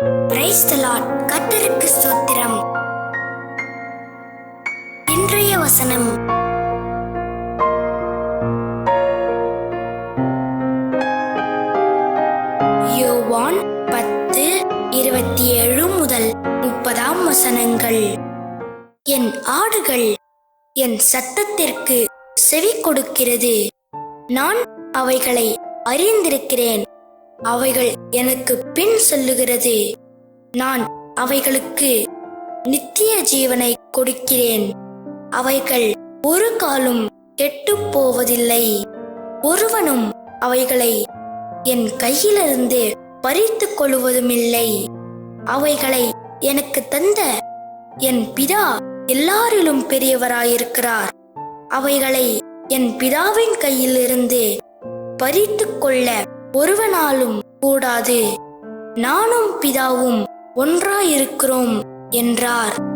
கத்தருக்கு தி ஸ்தோத்திரம். இன்றைய வசனம். யோவான் பத்து இருபத்தி ஏழு முதல் முப்பதாம் வசனங்கள். என் ஆடுகள் என் சத்தத்திற்கு செவி கொடுக்கிறது. நான் அவைகளை அறிந்திருக்கிறேன். அவைகள் எனக்கு பின் சொல்லுகிறது. நான் அவைகளுக்கு நித்திய ஜீவனை கொடுக்கிறேன். அவைகள் ஒரு காலும் கெட்டு போவதில்லை. ஒருவனும் அவைகளை என் கையிலிருந்து பறித்து கொள்வதுமில்லை. அவைகளை எனக்கு தந்த என் பிதா எல்லாரிலும் பெரியவராயிருக்கிறார். அவைகளை என் பிதாவின் கையிலிருந்து பறித்து கொள்ள ஒருவனாலும் கூடாது. நானும் பிதாவும் ஒன்றாயிருக்கிறோம் என்றார்.